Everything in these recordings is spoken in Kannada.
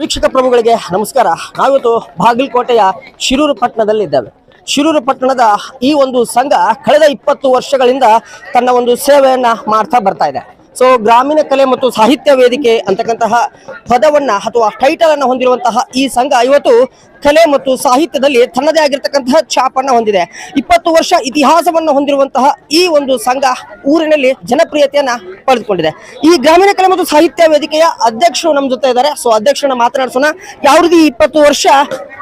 ವೀಕ್ಷಕ ಪ್ರಭುಗಳಿಗೆ ನಮಸ್ಕಾರ. ನಾವಿವತ್ತು ಬಾಗಲಕೋಟೆಯ ಶಿರೂರು ಪಟ್ಟಣದಲ್ಲಿದ್ದೇವೆ. ಶಿರೂರು ಪಟ್ಟಣದ ಈ ಒಂದು ಸಂಘ ಕಳೆದ ಇಪ್ಪತ್ತು ವರ್ಷಗಳಿಂದ ತನ್ನ ಒಂದು ಸೇವೆಯನ್ನ ಮಾಡ್ತಾ ಬರ್ತಾ ಇದೆ. ಸೊ ಗ್ರಾಮೀಣ ಕಲೆ ಮತ್ತು ಸಾಹಿತ್ಯ ವೇದಿಕೆ ಅಂತಕ್ಕಂತಹ ಪದವನ್ನ ಅಥವಾ ಟೈಟಲ್ ಅನ್ನು ಹೊಂದಿರುವಂತಹ ಈ ಸಂಘ ಇವತ್ತು ಕಲೆ ಮತ್ತು ಸಾಹಿತ್ಯದಲ್ಲಿ ತನ್ನದೇ ಆಗಿರ್ತಕ್ಕಂತಹ ಛಾಪನ್ನ ಹೊಂದಿದೆ. ಇಪ್ಪತ್ತು ವರ್ಷ ಇತಿಹಾಸವನ್ನು ಹೊಂದಿರುವಂತಹ ಈ ಒಂದು ಸಂಘ ಊರಿನಲ್ಲಿ ಜನಪ್ರಿಯತೆಯನ್ನ ಪಡೆದುಕೊಂಡಿದೆ. ಈ ಗ್ರಾಮೀಣ ಕಲೆ ಮತ್ತು ಸಾಹಿತ್ಯ ವೇದಿಕೆಯ ಅಧ್ಯಕ್ಷರು ನಮ್ಮ ಜೊತೆ ಇದ್ದಾರೆ. ಸೊ ಅಧ್ಯಕ್ಷರನ್ನ ಮಾತನಾಡಿಸೋಣ. ಯಾವ ರೀತಿ ಇಪ್ಪತ್ತು ವರ್ಷ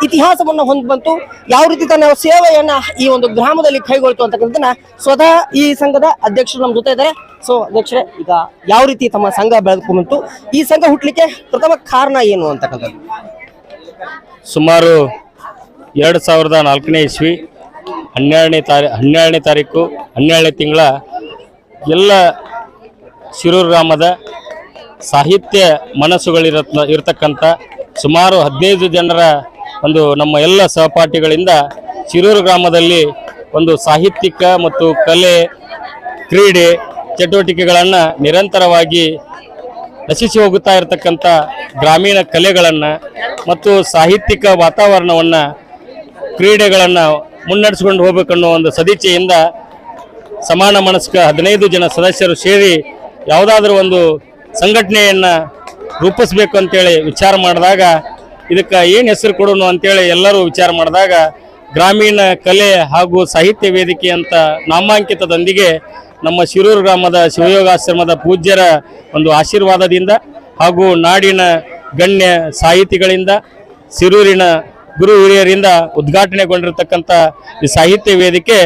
ಇತಿಹಾಸವನ್ನು ಹೊಂದ್ ಬಂತು? ಯಾವ ರೀತಿ ತನ್ನ ಸೇವೆಯನ್ನ ಈ ಒಂದು ಗ್ರಾಮದಲ್ಲಿ ಕೈಗೊಳ್ತು ಅಂತಕ್ಕಂಥದ್ದನ್ನ ಸ್ವತಃ ಈ ಸಂಘದ ಅಧ್ಯಕ್ಷರು ನಮ್ಮ ಜೊತೆ ಇದ್ದಾರೆ. ಸೊ ಅಧ್ಯಕ್ಷರೇ, ಈಗ ಯಾವ ರೀತಿ ತಮ್ಮ ಸಂಘ ಬೆಳೆದುಕೊಂಡು ಈ ಸಂಘ ಹುಟ್ಟಲಿಕ್ಕೆ ಪ್ರಥಮ ಕಾರಣ ಏನು ಅಂತಕ್ಕಂಥದ್ದು? ಸುಮಾರು ಎರಡು ಸಾವಿರದ ನಾಲ್ಕನೇ ಇಸ್ವಿ, ಹನ್ನೆರಡನೇ ತಾರೀ, ಹನ್ನೆರಡನೇ ತಾರೀಕು, ಹನ್ನೆರಡನೇ ತಿಂಗಳ ಎಲ್ಲ ಶಿರೂರು ಗ್ರಾಮದ ಸಾಹಿತ್ಯ ಮನಸ್ಸುಗಳಿರತ್ನ, ಇರತಕ್ಕಂಥ ಸುಮಾರು ಹದಿನೈದು ಜನರ ಒಂದು ನಮ್ಮ ಎಲ್ಲ ಸಹಪಾಠಿಗಳಿಂದ ಶಿರೂರು ಗ್ರಾಮದಲ್ಲಿ ಒಂದು ಸಾಹಿತ್ಯಿಕ ಮತ್ತು ಕಲೆ, ಕ್ರೀಡೆ, ಚಟುವಟಿಕೆಗಳನ್ನು ನಿರಂತರವಾಗಿ ನಶಿಸಿ ಹೋಗುತ್ತಾ ಇರತಕ್ಕಂಥ ಗ್ರಾಮೀಣ ಕಲೆಗಳನ್ನು ಮತ್ತು ಸಾಹಿತ್ಯಿಕ ವಾತಾವರಣವನ್ನು, ಕ್ರೀಡೆಗಳನ್ನು ಮುನ್ನಡೆಸ್ಕೊಂಡು ಹೋಗ್ಬೇಕನ್ನೋ ಒಂದು ಸದಿಚ್ಛೆಯಿಂದ ಸಮಾನ ಮನಸ್ಕ ಹದಿನೈದು ಜನ ಸದಸ್ಯರು ಸೇರಿ ಯಾವುದಾದ್ರೂ ಒಂದು ಸಂಘಟನೆಯನ್ನು ರೂಪಿಸ್ಬೇಕು ಅಂತೇಳಿ ವಿಚಾರ ಮಾಡಿದಾಗ ಇದಕ್ಕೆ ಏನು ಹೆಸರು ಕೊಡೋಣ ಅಂತೇಳಿ ಎಲ್ಲರೂ ವಿಚಾರ ಮಾಡಿದಾಗ ಗ್ರಾಮೀಣ ಕಲೆ ಹಾಗೂ ಸಾಹಿತ್ಯ ವೇದಿಕೆ ಅಂತ ನಾಮಾಂಕಿತದೊಂದಿಗೆ ನಮ್ಮ ಶಿರೂರು ಗ್ರಾಮದ ಶಿವಯೋಗಾಶ್ರಮದ ಪೂಜ್ಯರ ಒಂದು ಆಶೀರ್ವಾದದಿಂದ ಹಾಗೂ ನಾಡಿನ ಗಣ್ಯ ಸಾಹಿತಿಗಳಿಂದ, ಶಿರೂರಿನ ಗುರು ಹಿರಿಯರಿಂದ ಉದ್ಘಾಟನೆಗೊಂಡಿರತಕ್ಕಂಥ ಈ ಸಾಹಿತ್ಯ ವೇದಿಕೆ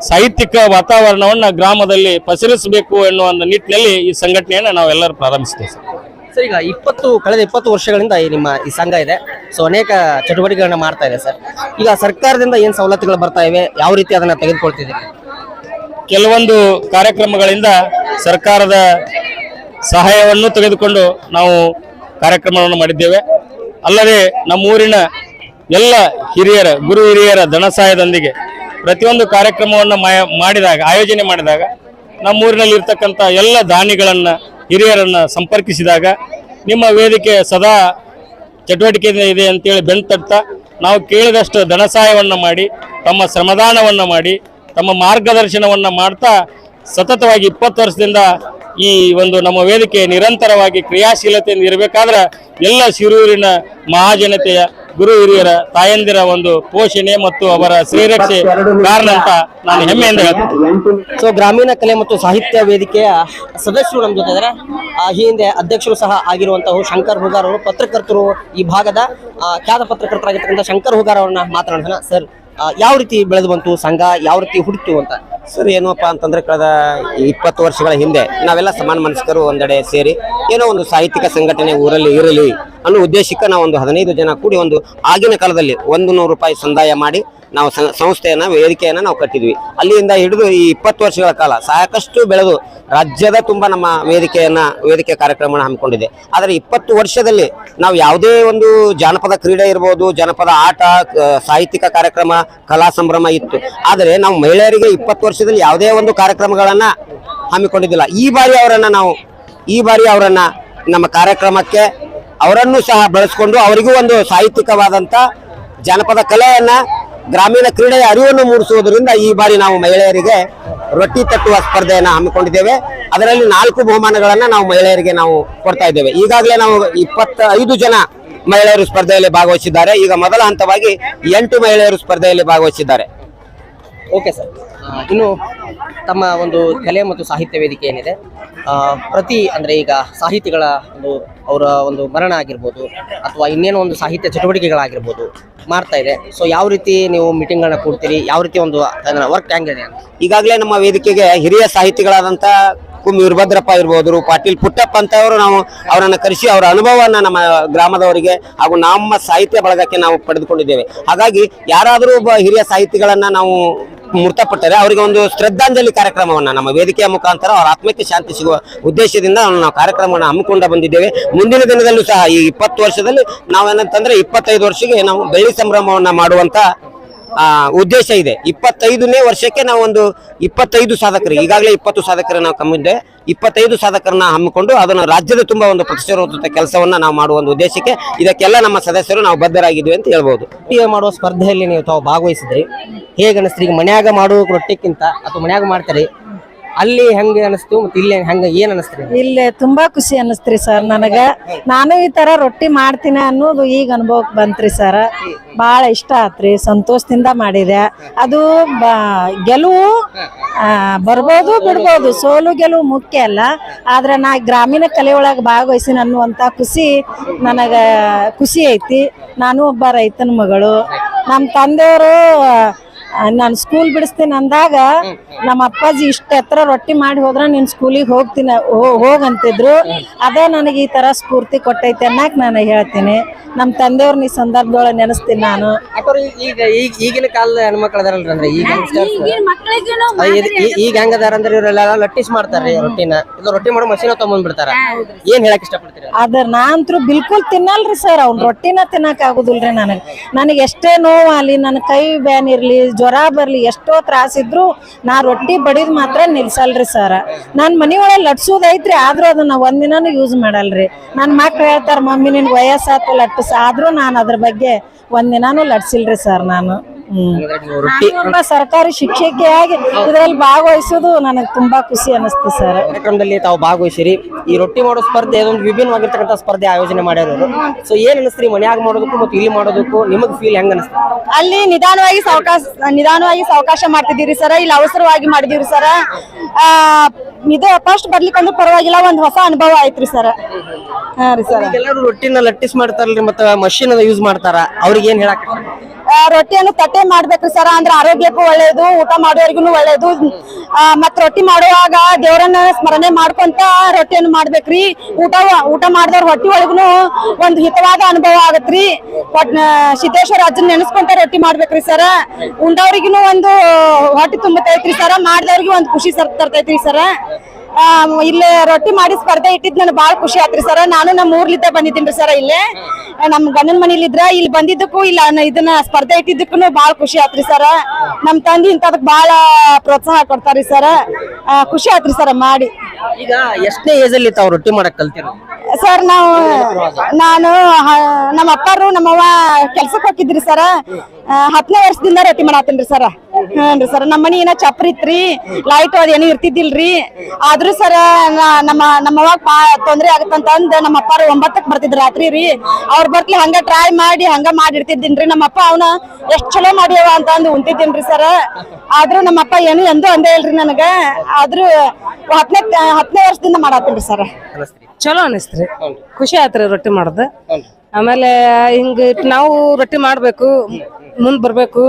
ಸಾಹಿತ್ಯಿಕ ವಾತಾವರಣವನ್ನು ಗ್ರಾಮದಲ್ಲಿ ಪಸರಿಸಬೇಕು ಎನ್ನುವ ನಿಟ್ಟಿನಲ್ಲಿ ಈ ಸಂಘಟನೆಯನ್ನು ನಾವೆಲ್ಲರೂ ಪ್ರಾರಂಭಿಸ್ತೇವೆ ಸರ್, ಈಗ ಇಪ್ಪತ್ತು, ಕಳೆದ ಇಪ್ಪತ್ತು ವರ್ಷಗಳಿಂದ ಈ ನಿಮ್ಮ ಈ ಸಂಘ ಇದೆ. ಸೊ ಅನೇಕ ಚಟುವಟಿಕೆಗಳನ್ನ ಮಾಡ್ತಾ ಇದೆ ಸರ್. ಈಗ ಸರ್ಕಾರದಿಂದ ಏನು ಸವಲತ್ತುಗಳು ಬರ್ತಾ ಇವೆ? ಯಾವ ರೀತಿ ಅದನ್ನ ತೆಗೆದುಕೊಳ್ತಿದ್ದೀರಿ? ಕೆಲವೊಂದು ಕಾರ್ಯಕ್ರಮಗಳಿಂದ ಸರ್ಕಾರದ ಸಹಾಯವನ್ನು ತೆಗೆದುಕೊಂಡು ನಾವು ಕಾರ್ಯಕ್ರಮವನ್ನು ಮಾಡಿದ್ದೇವೆ. ಅಲ್ಲದೆ ನಮ್ಮೂರಿನ ಎಲ್ಲ ಹಿರಿಯರ, ಗುರು ಹಿರಿಯರ ಧನ ಸಹಾಯದೊಂದಿಗೆ ಪ್ರತಿಯೊಂದು ಕಾರ್ಯಕ್ರಮವನ್ನು ಮಾಡಿದಾಗ, ಆಯೋಜನೆ ಮಾಡಿದಾಗ ನಮ್ಮೂರಿನಲ್ಲಿ ಇರ್ತಕ್ಕಂಥ ಎಲ್ಲ ದಾನಿಗಳನ್ನು ಹಿರಿಯರನ್ನು ಸಂಪರ್ಕಿಸಿದಾಗ ನಿಮ್ಮ ವೇದಿಕೆ ಸದಾ ಚಟುವಟಿಕೆ ಇದೆ ಅಂತೇಳಿ ಬೆನ್ನು ತಟ್ತಾ ನಾವು ಕೇಳಿದಷ್ಟು ಧನ ಸಹಾಯವನ್ನು ಮಾಡಿ, ತಮ್ಮ ಶ್ರಮದಾನವನ್ನು ಮಾಡಿ, ತಮ್ಮ ಮಾರ್ಗದರ್ಶನವನ್ನು ಮಾಡ್ತಾ ಸತತವಾಗಿ ಇಪ್ಪತ್ತು ವರ್ಷದಿಂದ ಈ ಒಂದು ನಮ್ಮ ವೇದಿಕೆ ನಿರಂತರವಾಗಿ ಕ್ರಿಯಾಶೀಲತೆಯಿಂದ ಇರಬೇಕಾದ್ರೆ ಎಲ್ಲ ಶಿರೂರಿನ ಮಹಾಜನತೆಯ ಗುರು ಹಿರಿಯರ ತಾಯಂದಿರ ಒಂದು ಪೋಷಣೆ ಮತ್ತು ಅವರ ಶ್ರೀರಕ್ಷೆ ಕಾರಣ ಅಂತ ನಾನು ಹೆಮ್ಮೆಯಿಂದ ಹೇಳ್ತೀನಿ. ಸೊ ಗ್ರಾಮೀಣ ಕಲೆ ಮತ್ತು ಸಾಹಿತ್ಯ ವೇದಿಕೆಯ ಸದಸ್ಯರು ನಮ್ಮ ಜೊತೆ ಇದ್ದಾರೆ ಆ, ಈ ಹಿಂದೆ ಅಧ್ಯಕ್ಷರು ಸಹ ಆಗಿರುವಂತಹ ಶಂಕರ್ ಹುಗಾರ್ ಅವರು ಪತ್ರಕರ್ತರು ಈ ಭಾಗದ ಆ, ಖ್ಯಾತ ಪತ್ರಕರ್ತರಾಗಿರ್ತಕ್ಕಂಥ ಶಂಕರ್ ಹುಗಾರ್ ಅವ್ರನ್ನ ಮಾತನಾಡೋಣ. ಸರ್ ಯಾವ ರೀತಿ ಬೆಳೆದು ಬಂತು ಸಂಘ? ಯಾವ ರೀತಿ ಹುಟ್ಟಿತು ಅಂತ? ಸರ್ ಏನೋಪ್ಪ ಅಂತಂದ್ರೆ ಕಳೆದ ಇಪ್ಪತ್ತು ವರ್ಷಗಳ ಹಿಂದೆ ನಾವೆಲ್ಲ ಸಮಾನ ಮನಸ್ಕರು ಒಂದೆಡೆ ಸೇರಿ ಏನೋ ಒಂದು ಸಾಹಿತ್ಯಿಕ ಸಂಘಟನೆ ಊರಲ್ಲಿ ಇರಲಿ ಅನ್ನೋ ಉದ್ದೇಶಕ್ಕೆ ನಾವು ಒಂದು ಹದಿನೈದು ಜನ ಕೂಡಿ ಒಂದು ಆಗಿನ ಕಾಲದಲ್ಲಿ ಒಂದು ನೂರು ರೂಪಾಯಿ ಸಂದಾಯ ಮಾಡಿ ನಾವು ಸಂಸ್ಥೆಯನ್ನು, ವೇದಿಕೆಯನ್ನು ನಾವು ಕಟ್ಟಿದ್ವಿ. ಅಲ್ಲಿಂದ ಹಿಡಿದು ಈ ಇಪ್ಪತ್ತು ವರ್ಷಗಳ ಕಾಲ ಸಾಕಷ್ಟು ಬೆಳೆದು ರಾಜ್ಯದ ತುಂಬ ನಮ್ಮ ವೇದಿಕೆಯನ್ನು, ವೇದಿಕೆ ಕಾರ್ಯಕ್ರಮವನ್ನು ಹಮ್ಮಿಕೊಂಡಿದೆ. ಆದರೆ ಇಪ್ಪತ್ತು ವರ್ಷದಲ್ಲಿ ನಾವು ಯಾವುದೇ ಒಂದು ಜಾನಪದ ಕ್ರೀಡೆ ಇರ್ಬೋದು, ಜನಪದ ಆಟ ಸಾಹಿತ್ಯಿಕ ಕಾರ್ಯಕ್ರಮ, ಕಲಾ ಸಂಭ್ರಮ ಇತ್ತು. ಆದರೆ ನಾವು ಮಹಿಳೆಯರಿಗೆ ಇಪ್ಪತ್ತು ವರ್ಷದಲ್ಲಿ ಯಾವುದೇ ಒಂದು ಕಾರ್ಯಕ್ರಮಗಳನ್ನು ಹಮ್ಮಿಕೊಂಡಿದ್ದಿಲ್ಲ. ಈ ಬಾರಿ ಅವರನ್ನು ನಾವು, ಈ ಬಾರಿ ಅವರನ್ನು ನಮ್ಮ ಕಾರ್ಯಕ್ರಮಕ್ಕೆ ಅವರನ್ನು ಸಹ ಬಳಸಿಕೊಂಡು ಅವರಿಗೂ ಒಂದು ಸಾಹಿತ್ಯಿಕವಾದಂಥ ಜಾನಪದ ಕಲೆಯನ್ನ, ಗ್ರಾಮೀಣ ಕ್ರೀಡೆಯ ಅರಿವನ್ನು ಮೂಡಿಸುವುದರಿಂದ ಈ ಬಾರಿ ನಾವು ಮಹಿಳೆಯರಿಗೆ ರೊಟ್ಟಿ ತಟ್ಟುವ ಸ್ಪರ್ಧೆಯನ್ನು ಹಮ್ಮಿಕೊಂಡಿದ್ದೇವೆ. ಅದರಲ್ಲಿ ನಾಲ್ಕು ಬಹುಮಾನಗಳನ್ನು ನಾವು ಮಹಿಳೆಯರಿಗೆ ನಾವು ಕೊಡ್ತಾ ಇದ್ದೇವೆ. ಈಗಾಗಲೇ ನಾವು ಇಪ್ಪತ್ತ ಐದು ಜನ ಮಹಿಳೆಯರು ಸ್ಪರ್ಧೆಯಲ್ಲಿ ಭಾಗವಹಿಸಿದ್ದಾರೆ. ಈಗ ಮೊದಲ ಹಂತವಾಗಿ ಎಂಟು ಮಹಿಳೆಯರು ಸ್ಪರ್ಧೆಯಲ್ಲಿ ಭಾಗವಹಿಸಿದ್ದಾರೆ. ಓಕೆ ಸರ್ ಇನ್ನು ತಮ್ಮ ಒಂದು ಕಲೆ ಮತ್ತು ಸಾಹಿತ್ಯ ವೇದಿಕೆ ಏನಿದೆ ಪ್ರತಿ ಅಂದರೆ ಈಗ ಸಾಹಿತಿಗಳ ಒಂದು ಅವರ ಒಂದು ಮರಣ ಆಗಿರ್ಬೋದು ಅಥವಾ ಇನ್ನೇನೋ ಒಂದು ಸಾಹಿತ್ಯ ಚಟುವಟಿಕೆಗಳಾಗಿರ್ಬೋದು ಮಾಡ್ತಾ ಇದೆ. ಸೊ ಯಾವ ರೀತಿ ನೀವು ಮೀಟಿಂಗ್ಗಳನ್ನ ಕೊಡ್ತೀರಿ? ಯಾವ ರೀತಿ ಒಂದು ವರ್ಕ್ ಅಂತ? ಈಗಾಗಲೇ ನಮ್ಮ ವೇದಿಕೆಗೆ ಹಿರಿಯ ಸಾಹಿತಿಗಳಾದಂತ ಕುಂ ವೀರಭದ್ರಪ್ಪ ಇರ್ಬೋದು, ಪಾಟೀಲ್ ಪುಟ್ಟಪ್ಪ ಅಂತವರು ನಾವು ಅವರನ್ನು ಕರೆಸಿ ಅವರ ಅನುಭವವನ್ನು ನಮ್ಮ ಗ್ರಾಮದವರಿಗೆ ಹಾಗೂ ನಮ್ಮ ಸಾಹಿತ್ಯ ಬಳಗಕ್ಕೆ ನಾವು ಪಡೆದುಕೊಂಡಿದ್ದೇವೆ. ಹಾಗಾಗಿ ಯಾರಾದರೂ ಒಬ್ಬ ಹಿರಿಯ ಸಾಹಿತಿಗಳನ್ನು ನಾವು ಮೃತಪಟ್ಟರೆ ಅವರಿಗೆ ಒಂದು ಶ್ರದ್ಧಾಂಜಲಿ ಕಾರ್ಯಕ್ರಮವನ್ನು, ನಮ್ಮ ವೇದಿಕೆಯ ಮುಖಾಂತರ ಅವರ ಆತ್ಮಕ್ಕೆ ಶಾಂತಿ ಸಿಗುವ ಉದ್ದೇಶದಿಂದ ನಾವು ಕಾರ್ಯಕ್ರಮವನ್ನು ಹಮ್ಮಿಕೊಂಡು ಬಂದಿದ್ದೇವೆ. ಮುಂದಿನ ದಿನದಲ್ಲೂ ಸಹ ಈ ಇಪ್ಪತ್ತು ವರ್ಷದಲ್ಲಿ ನಾವೇನಂತಂದ್ರೆ ಇಪ್ಪತ್ತೈದು ವರ್ಷಕ್ಕೆ ನಾವು ಬೆಳ್ಳಿ ಸಂಭ್ರಮವನ್ನು ಮಾಡುವಂತ ಉದ್ದೇಶ ಇದೆ. ಇಪ್ಪತ್ತೈದನೇ ವರ್ಷಕ್ಕೆ ನಾವು ಒಂದು ಇಪ್ಪತ್ತೈದು ಸಾಧಕರು, ಈಗಾಗಲೇ ಇಪ್ಪತ್ತು ಸಾಧಕರು ನಾವು ಕಮ್ಮಿದ್ದೆ ಇಪ್ಪತ್ತೈದು ಸಾಧಕರನ್ನ ಹಮ್ಮಿಕೊಂಡು ಅದನ್ನು ರಾಜ್ಯದ ತುಂಬ ಒಂದು ಪ್ರತಿಷ್ಠಿತ ಕೆಲಸವನ್ನ ನಾವು ಮಾಡುವ ಒಂದು ಉದ್ದೇಶಕ್ಕೆ ಇದಕ್ಕೆಲ್ಲ ನಮ್ಮ ಸದಸ್ಯರು ನಾವು ಬದ್ಧರಾಗಿದ್ವಿ ಅಂತ ಹೇಳ್ಬೋದು. ಮಾಡುವ ಸ್ಪರ್ಧೆಯಲ್ಲಿ ನೀವು ತಾವು ಭಾಗವಹಿಸಿದ್ರಿ. ಹೇಗೆ ಅನಿಸ್ತ್ರಿ ಈಗ ಮನ್ಯಾಗ ಮಾಡುವ ರೊಟ್ಟಿಕ್ಕಿಂತ ಅಥವಾ ಮನ್ಯಾಗ ಮಾಡ್ತೀರಿ ಅಲ್ಲಿ ಹೆಂಗೆ ಅನಿಸ್ತು ಮತ್ತೆ ಇಲ್ಲಿ ಹೆಂಗ ಏನ್ ಅನಿಸ್ತ್ರಿ? ಇಲ್ಲಿ ತುಂಬಾ ಖುಷಿ ಅನಿಸ್ತ್ರಿ ಸರ್ ನನಗ. ನಾನು ಈ ತರ ರೊಟ್ಟಿ ಮಾಡ್ತೀನಿ ಅನ್ನೋದು ಈಗ ಅನುಭವಕ್ಕೆ ಬಂತ್ರಿ ಸರ್. ಬಹಳ ಇಷ್ಟ ಆತ್ರಿ, ಸಂತೋಷದಿಂದ ಮಾಡಿದೆ. ಅದು ಗೆಲುವು ಬರ್ಬೋದು ಬಿಡ್ಬೋದು, ಸೋಲು ಗೆಲುವು ಮುಖ್ಯ ಅಲ್ಲ. ಆದ್ರೆ ನಾ ಗ್ರಾಮೀಣ ಕಲೆ ಒಳಗೆ ಭಾಗವಹಿಸಿನ ಅನ್ನುವಂಥ ಖುಷಿ ನನಗ, ಖುಷಿ ಐತಿ. ನಾನು ಒಬ್ಬ ರೈತನ ಮಗಳು. ನಮ್ಮ ತಂದೆಯವರು ನಾನು ಸ್ಕೂಲ್ ಬಿಡಿಸ್ತೀನಿ ಅಂದಾಗ ನಮ್ಮ ಅಪ್ಪಾಜಿ ಇಷ್ಟ ಎತ್ತರ ರೊಟ್ಟಿ ಮಾಡಿ ಹೋದ್ರ ನೀನ್ ಸ್ಕೂಲಿಗೆ ಹೋಗ್ತೀನಿ ಹೋಗ ಹೋಗಂತಿದ್ರು. ಅದೇ ನನಗೆ ಈ ತರ ಸ್ಫೂರ್ತಿ ಕೊಟ್ಟೈತೆ ಅನ್ನಕ್ ನಾನು ಹೇಳ್ತೀನಿ. ನಮ್ಮ ತಂದೆಯವ್ರನ್ನ ಈ ಸಂದರ್ಭದೊಳಗೆ ನೆನೆಸ್ತೀನಿ ನಾನು. ಈಗ ಈಗ ಈಗಿನ ಕಾಲದ ಹೆಣ್ಮಕ್ಳು ಅದಾರಲ್ರಿ ಅಂದ್ರೆ ಈಗ ಈಗ ಹೆಂಗದಾರ ಅದಾರ ಅಂದ್ರೆ ಇವರೆಲ್ಲ ಲಟ್ಟಿಸ್ ಮಾಡ್ತಾರ್ರಿ ರೊಟ್ಟಿನ. ಇದು ರೊಟ್ಟಿ ಮಾಡೋ ಮಷೀನ್ ತಗೊಂಡ್ಬಿಡ್ತಾರ ಏನ್ ಹೇಳಕ್ ಇಷ್ಟಪಡ್ತೀರಿ ಅದ್ರ ನಾಂತರೂ ಬಿಲ್ಕುಲ್ ತಿನ್ನಲ್ರಿ ಸರ್. ಅವ್ನ ರೊಟ್ಟಿನ ತಿನ್ನಕ್ ಆಗುದಿಲ್ರಿ ನನಗೆ. ನನಗೆ ಎಷ್ಟೇ ನೋವು ಅಲ್ಲಿ ನನ್ನ ಕೈ ಬ್ಯಾನ್ ಇರ್ಲಿ ಜ್ವರ ಬರ್ಲಿ, ಎಷ್ಟೋ ತ್ರಾಸ ಇದ್ರು ನಾ ರೊಟ್ಟಿ ಬಡಿದ್ ಮಾತ್ರ ನಿಲ್ಸಲ್ರಿ ಸರ್. ನಾನ್ ಮನಿ ಒಳಗೆ ಲಟ್ಸೋದ್ ಐತ್ರಿ, ಆದ್ರೂ ಅದನ್ನ ಒಂದಿನೂ ಯೂಸ್ ಮಾಡಲ್ರಿ. ನನ್ನ ಮಕ್ಳು ಹೇಳ್ತಾರ, ಮಮ್ಮಿ ನಿನ್ ವಯಸ್ಸಾತು, ಲಟ್ಸ. ಆದ್ರೂ ನಾನು ಅದ್ರ ಬಗ್ಗೆ ಒಂದಿನಾನು ಲಟ್ಸಿಲ್ರಿ ಸರ್ ನಾನು. ಹ್ಮ್ ರೊಟ್ಟಿ ನಾನು ಒಬ್ಬ ಸರ್ಕಾರಿ ಶಿಕ್ಷಕಿಯಾಗಿ ಇದರಲ್ಲಿ ಭಾಗವಹಿಸೋದು ನನಗೆ ತುಂಬಾ ಖುಷಿ ಅನಿಸ್ತು ಸರ್. ಕಾರ್ಯಕ್ರಮದಲ್ಲಿ ತಾವು ಭಾಗವಹಿಸಿರಿ. ಈ ರೊಟ್ಟಿ ಮಾಡೋ ಸ್ಪರ್ಧೆ ಅದೊಂದು ವಿಭಿನ್ನವಾಗಿರ್ತಕ್ಕಂಥ ಸ್ಪರ್ಧೆ ಆಯೋಜನೆ ಮಾಡಿರೋದು. ಸೊ ಏನ್ ಅನಿಸ್ತ್ರಿ? ಮನ್ಯಾಗ ಮಾಡೋದಕ್ಕೂ ಮತ್ತು ಇಲ್ಲಿ ಮಾಡೋದಕ್ಕೂ ನಿಮಗ್ ಫೀಲ್ ಹೆಂಗ್ ಅನಿಸ್ತು? ಅಲ್ಲಿ ನಿಧಾನವಾಗಿ ಸಾವಕಾಶ ನಿಧಾನವಾಗಿ ಸಾವಕಾಶ ಮಾಡ್ತಿದ್ದೀರಿ ಸರ. ಇಲ್ಲಿ ಅವಸರವಾಗಿ ಮಾಡಿದೀರಿ ಸರ. ಆ, ಇದು ಫಸ್ಟ್ ಬರ್ಲಿಕ್ಕಂದ್ರೆ ಪರವಾಗಿಲ್ಲ ಒಂದ್ ಹೊಸ ಅನುಭವ ಆಯ್ತ್ರಿ ಸರ್. ಹಾ ರೀ ಸರ. ಎಲ್ಲರೂ ರೊಟ್ಟಿನ ಲಟ್ಟಿಸ್ ಮಾಡ್ತಾರಲ್ರಿ ಮತ್ತೆ ಮಷೀನ್ ಯೂಸ್ ಮಾಡ್ತಾರ. ಅವ್ರಿಗೆ ಏನ್ ಹೇಳಕ್ ರೊಟ್ಟಿಯನ್ನು ತಟ್ಟೆ ಮಾಡ್ಬೇಕ್ರಿ ಸರ್, ಅಂದ್ರೆ ಆರೋಗ್ಯಕ್ಕೂ ಒಳ್ಳೇದು, ಊಟ ಮಾಡೋರಿಗೂ ಒಳ್ಳೇದು. ಮತ್ ರೊಟ್ಟಿ ಮಾಡುವಾಗ ದೇವರನ್ನ ಸ್ಮರಣೆ ಮಾಡ್ಕೊಂತ ರೊಟ್ಟಿಯನ್ನು ಮಾಡ್ಬೇಕ್ರಿ. ಊಟ ಊಟ ಮಾಡಿದವ್ರ ಹೊಟ್ಟಿ ಒಳಗೂ ಒಂದು ಹಿತವಾದ ಅನುಭವ ಆಗತ್ರಿ. ಸಿದ್ದೇಶ್ವರ ಅಜ್ಜನ್ ನೆನೆಸ್ಕೊಂತ ರೊಟ್ಟಿ ಮಾಡ್ಬೇಕ್ರಿ ಸರ. ಉಂಡವ್ರಿಗೂ ಒಂದು ಹೊಟ್ಟೆ ತುಂಬತೈತ್ರಿ ಸರ, ಮಾಡಿದವ್ರಿಗೆ ಒಂದು ಖುಷಿ ಸರ್, ತರ್ತೈತ್ರಿ ಸರ. ಇಲ್ಲೇ ರೊಟ್ಟಿ ಮಾಡಿ ಸ್ಪರ್ಧೆ ಇಟ್ಟಿದ್ ನನಗೆ ಬಾಳ ಖುಷಿ ಆತ್ರಿ ಸರ್. ನಾನು ನಮ್ಮ ಊರ್ಲಿದ್ದ ಬಂದಿದ್ದೀನಿ ಸರ್ ಇಲ್ಲೇ. ನಮ್ ಗಂಡನ ಮನೇಲಿ ಇದ್ರ ಇಲ್ಲಿ ಬಂದಿದ್ದಕ್ಕೂ ಇಲ್ಲ ಇದನ್ನ ಸ್ಪರ್ಧೆ ಇಟ್ಟಿದ್ದಕ್ಕೂ ಬಾಳ ಖುಷಿ ಆತ್ರಿ ಸರ್. ನಮ್ ತಂದಿ ಇಂಥದಕ್ ಬಾಳ ಪ್ರೋತ್ಸಾಹ ಕೊಡ್ತಾರಿ ಸರ್. ಖುಷಿ ಆತ್ರಿ ಸರ್ ಮಾಡಿ. ಈಗ ಎಷ್ಟನೇ ಏಜ್ ಅಲ್ಲಿ ತಾವು ರೊಟ್ಟಿ ಮಾಡಕ್ ಕಲ್ತಿರ ಸರ್ ನಾವು ನಾನು ನಮ್ಮ ಅಪ್ಪರು ನಮ್ಮವ್ವ ಕೆಲ್ಸಕ್ಕೆ ಹೋಗಿದ್ರಿ ಸರ. ಹತ್ತನೇ ವರ್ಷದಿಂದ ರೊಟ್ಟಿ ಮಾಡತ್ತೀನ್ರಿ ಸರ. ಹ್ಞೂ ಸರ್. ನಮ್ಮ ಮನಿ ಏನ ಚಪ್ರ ಇತ್ರಿ ಲೈಟ್ ಅದೇನು ಇರ್ತಿದ್ದಿಲ್ರಿ. ಆದ್ರೂ ಸರ ನಮ್ಮ ನಮ್ಮವ್ವ ಪಾ ತೊಂದ್ರೆ ಆಗತ್ತಂತ ಅಂದ್ ನಮ್ಮ ಅಪ್ಪಾರು ಒಂಬತ್ತಕ್ ಬರ್ತಿದ್ರು ರಾತ್ರಿ ರೀ. ಅವ್ರ ಬರ್ಲಿ ಹಂಗ ಟ್ರೈ ಮಾಡಿ ಹಂಗ ಮಾಡಿರ್ತಿದ್ದೀನ್ರಿ. ನಮ್ಮ ಅಪ್ಪ ಅವನ ಎಷ್ಟ್ ಚಲೋ ಮಾಡ್ಯವ ಅಂತ ಅಂದ್ ರೀ ಸರ. ಆದ್ರೂ ನಮ್ಮ ಅಪ್ಪ ಏನು ಎಂದೂ ಅಂದೇ ಇಲ್ರಿ ನನಗ. ಆದ್ರೂ ಹತ್ತನೇ ಹತ್ತನೇ ವರ್ಷದಿಂದ ಮಾಡತ್ತೀನ್ರಿ ಸರ್. ಚಲೋ ಅನಿಸ್ತ್ರಿ. ಖುಷಿ ಆತ್ರಿ ರೊಟ್ಟಿ ಮಾಡೋದು. ಆಮೇಲೆ ಹಿಂಗ ನಾವು ರೊಟ್ಟಿ ಮಾಡ್ಬೇಕು. ಮುಂದ್ ಬರ್ಬೇಕು.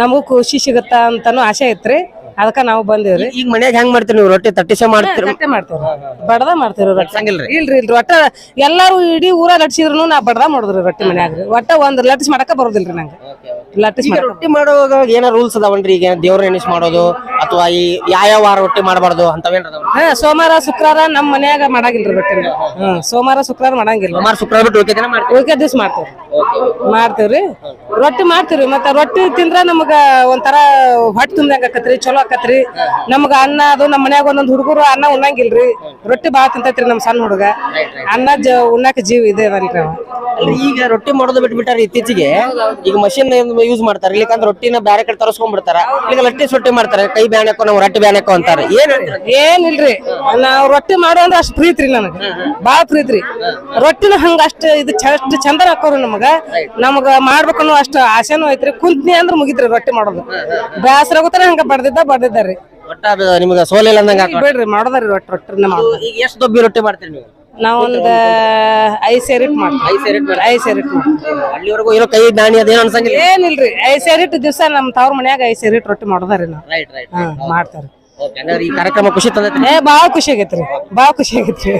ನಮಗೂ ಖುಷಿ ಸಿಗುತ್ತ ಅಂತಾನು ಆಸೆ ಐತ್ರಿ. ಅದಕ್ಕ ನಾವು ಬಂದೇವ್ರಿ. ಈಗ ಮನ್ಯಾಗ ಹೆಂಗ್ ಮಾಡ್ತೀವಿ ನೀವು? ರೊಟ್ಟಿ ತಟ್ಟಿಸ ಮಾಡ್ತೀವಿ ರೊಟ್ಟಿ ಮಾಡ್ತೇವ್ರಿ ಬಡದ ಮಾಡ್ತೇವ್ರಿ ರೊಟ್ಟಿ? ಇಲ್ರಿ ಇಲ್ರಿ. ಒಟ್ಟ ಎಲ್ಲಾರು ಇಡೀ ಊರ ಲಟ್ಸಿದ್ರು ನಾ ಬಡದ ಮಾಡುದ್ರಿ ರೊಟ್ಟಿ ಮನ್ಯಾಗ. ಒಟ್ಟ ಒಂದ್ ಲಟ್ಸ್ ಮಾಡಕ ಬರೋದಿಲ್ರಿ ನಂಗೆ. ಮಾಡಕ ರೊಟ್ಟಿ ಮಾಡುವಾಗ ಏನೋ ರೂಲ್ಸ್ ಅದಾವನ್ರಿ? ಈಗ ದೇವ್ರ ಎಣಿಸ್ ಮಾಡೋದು ಅಥವಾ ಈ ಯಾವ ವಾರ ರೊಟ್ಟಿ ಮಾಡಬಾರ್ದು ಅಂತವೇನ್ ಅದಾವ ಹಾ ಸೋಮವಾರ ಶುಕ್ರವಾರ ನಮ್ ಮನ್ಯಾಗ ಮಾಡಂಗಿಲ್ರಿ ರೊಟ್ಟಿ. ಹ್ಮ್ ಸೋಮವಾರ ಶುಕ್ರವಾರ ಮಾಡಂಗಿಲ್ಲ ಸುಮಾರು ಶುಕ್ರವಾರ ಬಿಟ್ಟು ಓಕೆ ಮಾಡ್ತೀವಿ ಉಳ್ಕೆ ದಿವ್ಸ ಮಾಡ್ತೇವ್ರಿ. ಮಾಡ್ತೇವ್ರಿ. ರೊಟ್ಟಿ ಮಾಡ್ತೀವ್ರಿ. ಮತ್ತೆ ರೊಟ್ಟಿ ತಿಂದ್ರ ನಮಗ ಒಂಥರ ಹೊಟ್ಟೆ ತುಂಬ್ದಂಗ ಆಕತ್ರಿ ಚಲೋ ಆಕತ್ರಿ. ನಮಗ ಅನ್ನ ಅದು ನಮ್ಮ ಮನ್ಯಾಗ ಒಂದೊಂದ್ ಹುಡುಗರು ಅನ್ನ ಉಣ್ಣಂಗಿಲ್ರಿ. ರೊಟ್ಟಿ ಬಾಳ ತಿಂತೈತ್ರಿ ನಮ್ ಸಣ್ಣ ಹುಡುಗ. ಅನ್ನ ಜ ಉಣ್ಣಾಕ ಜೀವ ಇದೆ ಅದಲ್ರಿ ಅವ. ಅಲ್ರಿ ಈಗ ರೊಟ್ಟಿ ಮಾಡೋದು ಬಿಟ್ಬಿಟ್ಟಾರ ಇತ್ತೀಚೆಗೆ. ಈಗ ಮಷಿನ್ ಯೂಸ್ ಮಾಡ್ತಾರೆ. ಇಲ್ಲಿಕಂದ್ರೆ ರೊಟ್ಟಿನ ಬ್ಯಾರೆ ಕಡೆ ತರಸ್ಕೊಂಡ್ ಬಿಡ್ತಾರ ಈಗ ಲಟ್ಟಿ ಸೊಟ್ಟಿ ಮಾಡ್ತಾರೆ. ಕೈ ಬ್ಯಾನ್ ಹಾಕೋ ನಾವು ರೊಟ್ಟಿ ಬ್ಯಾನ್ ಹಾಕೋ ಅಂತಾರೆ. ಏನ್? ಏನಿಲ್ರಿ? ನಾವ್ ರೊಟ್ಟಿ ಮಾಡೋ ಅಂದ್ರ ಅಷ್ಟ್ ಪ್ರೀತಿ ರೀ ನನಗೆ. ಬಾಳ ಪ್ರೀತಿ ರೀ. ರೊಟ್ಟಿನ ಹಂಗ ಅಷ್ಟ ಇದು ಅಷ್ಟು ಚಂದ ಹಾಕೋರಿ ನಮಗ. ನಮಗ ಮಾಡ್ಬೇಕನ್ನೋ ಅಷ್ಟು ಆಸೆನೂ ಐತ್ರಿ. ಕುಂತ್ನಿ ಅಂದ್ರ ಮುಗಿತ್ರಿ ರೊಟ್ಟಿ ಮಾಡೋದು. ಬ್ಯಾಸರ ಆಗುತ್ತಾರ ಹಂಗ ಬಡ್ದಿದ್ದ ಬಡ್ದಿದ್ದಾರಿ ಒಟ್ಟ ನಿಮ್ಗೆ ಸೋಲಿಲ್ಲ ಅಂದಂಗ. ಬಿಡ್ರಿ ಮಾಡೋದಾರಿ ರೊಟ್ಟಿ ರೊಟ್ಟಿನ ಮಾಡೋದು. ಈಗ ಎಷ್ಟು ದೊಬ್ಬಿ ರೊಟ್ಟಿ ಮಾಡ್ತೀರಿ ನೀವು? ನಾವೊಂದ್ ಐದ್ ಸೇರಿಟ್ ಮಾಡ್ತೀವಿ. ಐದು ಸೇರಿಟ್? ಐದ್ ಸೇರಿಟ್ ಮಾಡ್ತೀವಿ. ಅಲ್ಲಿವರೆಗೂ ಏನೋ ಕೈ ದಾಣಿ ಅದೇನು ಅನ್ಸಂಗಿಲ್ಲ. ಏನಿಲ್ರಿ ಐದ್ ದಿವಸ ನಮ್ಮ ತವ್ರ ಮನ್ಯಾಗ ಐದ್ ಸೇರಿಟ್ ರೊಟ್ಟಿ ಮಾಡೋದಾರಿ ನಾವ್. ರೈಟ್ ರೈಟ್ ಹಾ ಮಾಡ್ತಾರ. ಈ ಕಾರ್ಯಕ್ರಮ ಖುಷಿ ತಂದೈತಿ ಏ ಭಾಳ ಖುಷಿ ಆಗೈತ್ರಿ ಬಾಳ ಖುಷಿ ಆಗೈತ್ರಿ.